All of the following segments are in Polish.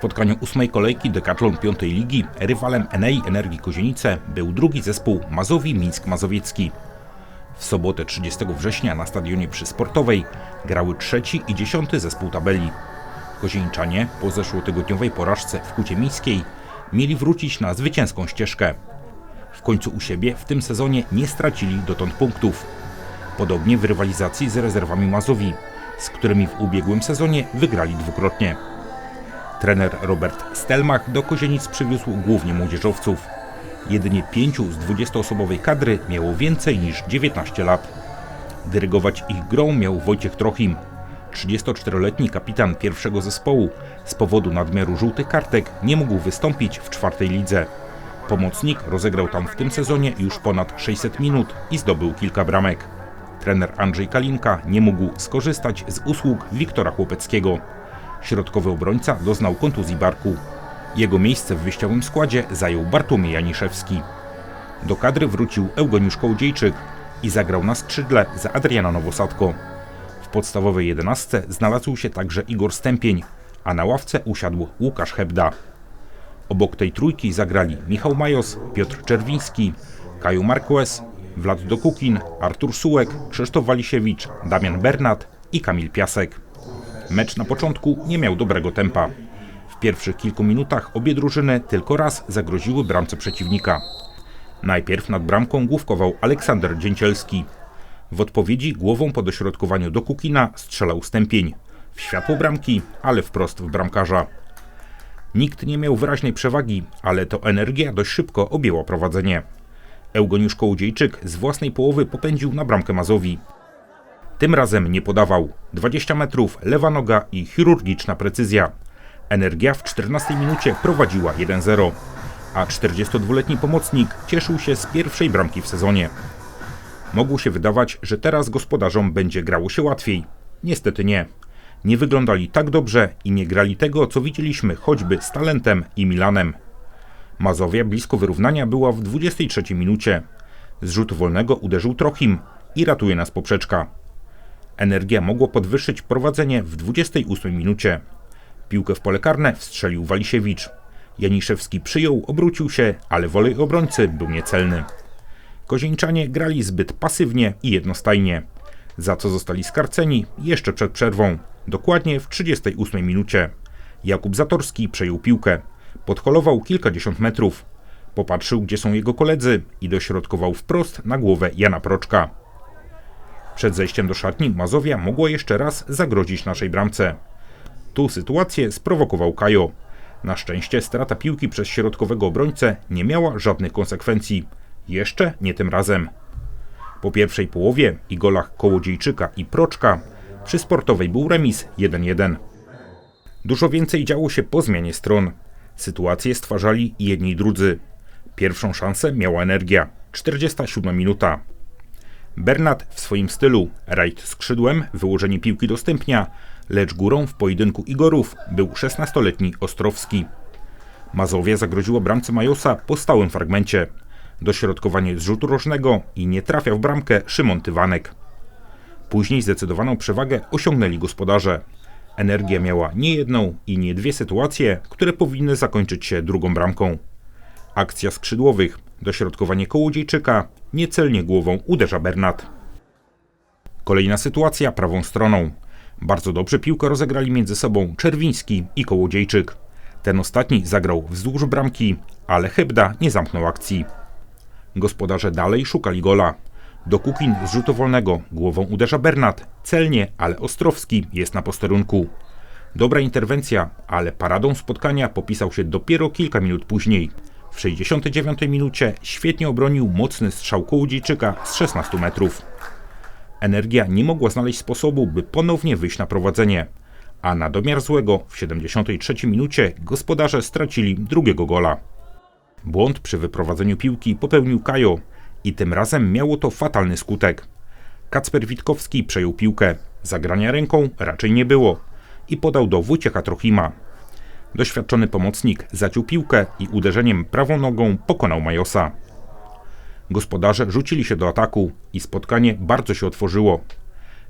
spotkaniu ósmej kolejki Decathlon piątej ligi rywalem Enei Energii Kozienice był drugi zespół Mazowi Mińsk Mazowiecki. W sobotę 30 września na stadionie przy Sportowej grały trzeci i dziesiąty zespół tabeli. Kozieńczanie po zeszłotygodniowej porażce w Kucie Miejskiej mieli wrócić na zwycięską ścieżkę. W końcu u siebie w tym sezonie nie stracili dotąd punktów. Podobnie w rywalizacji z rezerwami Mazowi, z którymi w ubiegłym sezonie wygrali dwukrotnie. Trener Robert Stelmach do Kozienic przywiózł głównie młodzieżowców. Jedynie pięciu z 20-osobowej kadry miało więcej niż 19 lat. Dyrygować ich grą miał Wojciech Trochim. 34-letni kapitan pierwszego zespołu z powodu nadmiaru żółtych kartek nie mógł wystąpić w czwartej lidze. Pomocnik rozegrał tam w tym sezonie już ponad 600 minut i zdobył kilka bramek. Trener Andrzej Kalinka nie mógł skorzystać z usług Wiktora Chłopeckiego. Środkowy obrońca doznał kontuzji barku. Jego miejsce w wyjściowym składzie zajął Bartłomiej Janiszewski. Do kadry wrócił Eugeniusz Kołodziejczyk i zagrał na skrzydle za Adriana Nowosadko. W podstawowej jedenastce znalazł się także Igor Stępień, a na ławce usiadł Łukasz Hebda. Obok tej trójki zagrali Michał Majos, Piotr Czerwiński, Kaju Marquez, Vlad Dokukin, Artur Sułek, Krzysztof Walisiewicz, Damian Bernat i Kamil Piasek. Mecz na początku nie miał dobrego tempa. W pierwszych kilku minutach obie drużyny tylko raz zagroziły bramce przeciwnika. Najpierw nad bramką główkował Aleksander Dzięcielski. W odpowiedzi głową po dośrodkowaniu do Kukina strzelał stępień. W światło bramki, ale wprost w bramkarza. Nikt nie miał wyraźnej przewagi, ale to energia dość szybko objęła prowadzenie. Eugeniusz Kołodziejczyk z własnej połowy popędził na bramkę Mazowi. Tym razem nie podawał. 20 metrów, lewa noga i chirurgiczna precyzja. Energia w 14 minucie prowadziła 1-0, a 42-letni pomocnik cieszył się z pierwszej bramki w sezonie. Mogło się wydawać, że teraz gospodarzom będzie grało się łatwiej. Niestety nie. Nie wyglądali tak dobrze i nie grali tego, co widzieliśmy choćby z Talentem i Milanem. Mazowia blisko wyrównania była w 23 minucie. Z rzutu wolnego uderzył Trochim i ratuje nas poprzeczka. Energia mogło podwyższyć prowadzenie w 28 minucie. Piłkę w pole karne wstrzelił Walisiewicz. Janiszewski przyjął, obrócił się, ale wolej obrońcy był niecelny. Kozieńczanie grali zbyt pasywnie i jednostajnie, za co zostali skarceni jeszcze przed przerwą, dokładnie w 38 minucie. Jakub Zatorski przejął piłkę, podholował kilkadziesiąt metrów, popatrzył gdzie są jego koledzy i dośrodkował wprost na głowę Jana Proczka. Przed zejściem do szatni Mazowia mogło jeszcze raz zagrozić naszej bramce. Tu sytuację sprowokował Kajo. Na szczęście strata piłki przez środkowego obrońcę nie miała żadnych konsekwencji. Jeszcze nie tym razem. Po pierwszej połowie i golach Kołodziejczyka i Proczka przy sportowej był remis 1-1. Dużo więcej działo się po zmianie stron. Sytuację stwarzali jedni i drudzy. Pierwszą szansę miała energia. 47 minuta. Bernat w swoim stylu, rajd skrzydłem, wyłożenie piłki do stępnia, lecz górą w pojedynku Igorów był 16-letni Ostrowski. Mazowia zagroziło bramce Majosa po stałym fragmencie. Dośrodkowanie z rzutu rożnego i nie trafia w bramkę Szymon Tywanek. Później zdecydowaną przewagę osiągnęli gospodarze. Energia miała nie jedną i nie dwie sytuacje, które powinny zakończyć się drugą bramką. Akcja skrzydłowych, dośrodkowanie Kołodziejczyka, niecelnie głową uderza Bernat. Kolejna sytuacja prawą stroną. Bardzo dobrze piłkę rozegrali między sobą Czerwiński i Kołodziejczyk. Ten ostatni zagrał wzdłuż bramki, ale Hebda nie zamknął akcji. Gospodarze dalej szukali gola. Do Kukin z rzutu wolnego głową uderza Bernat. Celnie, ale Ostrowski jest na posterunku. Dobra interwencja, ale paradą spotkania popisał się dopiero kilka minut później. W 69 minucie świetnie obronił mocny strzał Kołodziejczyka z 16 metrów. Energia nie mogła znaleźć sposobu, by ponownie wyjść na prowadzenie. A na domiar złego w 73 minucie gospodarze stracili drugiego gola. Błąd przy wyprowadzeniu piłki popełnił Kajo i tym razem miało to fatalny skutek. Kacper Witkowski przejął piłkę, zagrania ręką raczej nie było i podał do Wójciecha Trochima. Doświadczony pomocnik zaciął piłkę i uderzeniem prawą nogą pokonał Majosa. Gospodarze rzucili się do ataku i spotkanie bardzo się otworzyło.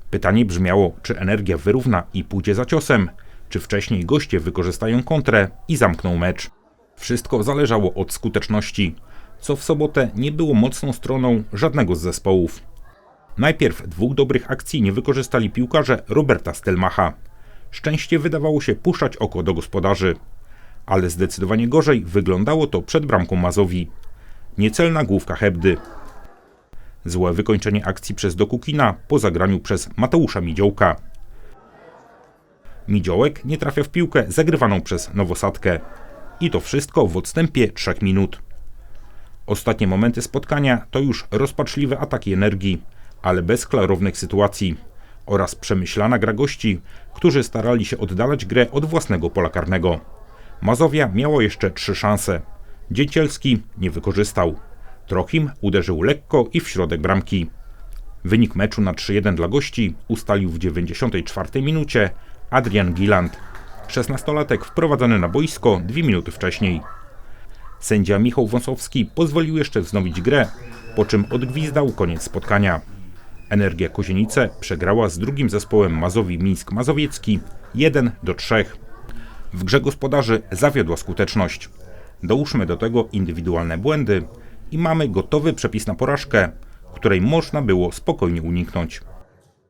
Pytanie brzmiało, czy energia wyrówna i pójdzie za ciosem, czy wcześniej goście wykorzystają kontrę i zamkną mecz. Wszystko zależało od skuteczności, co w sobotę nie było mocną stroną żadnego z zespołów. Najpierw dwóch dobrych akcji nie wykorzystali piłkarze Roberta Stelmacha. Szczęście wydawało się puszczać oko do gospodarzy, ale zdecydowanie gorzej wyglądało to przed bramką Mazowi. Niecelna główka Hebdy. Złe wykończenie akcji przez Dokukina po zagraniu przez Mateusza Midziołka. Midziołek nie trafia w piłkę zagrywaną przez Nowosadkę. I to wszystko w odstępie 3 minut. Ostatnie momenty spotkania to już rozpaczliwe ataki energii, ale bez klarownych sytuacji oraz przemyślana gra gości, którzy starali się oddalać grę od własnego pola karnego. Mazowia miało jeszcze trzy szanse. Dziecielski nie wykorzystał. Trochim uderzył lekko i w środek bramki. Wynik meczu na 3-1 dla gości ustalił w 94 minucie Adrian Gilland, 16-latek wprowadzony na boisko dwie minuty wcześniej. Sędzia Michał Wąsowski pozwolił jeszcze wznowić grę, po czym odgwizdał koniec spotkania. Energia Kozienice przegrała z drugim zespołem Mazowi Mińsk Mazowiecki 1 do 3. W grze gospodarzy zawiodła skuteczność. Dołóżmy do tego indywidualne błędy i mamy gotowy przepis na porażkę, której można było spokojnie uniknąć.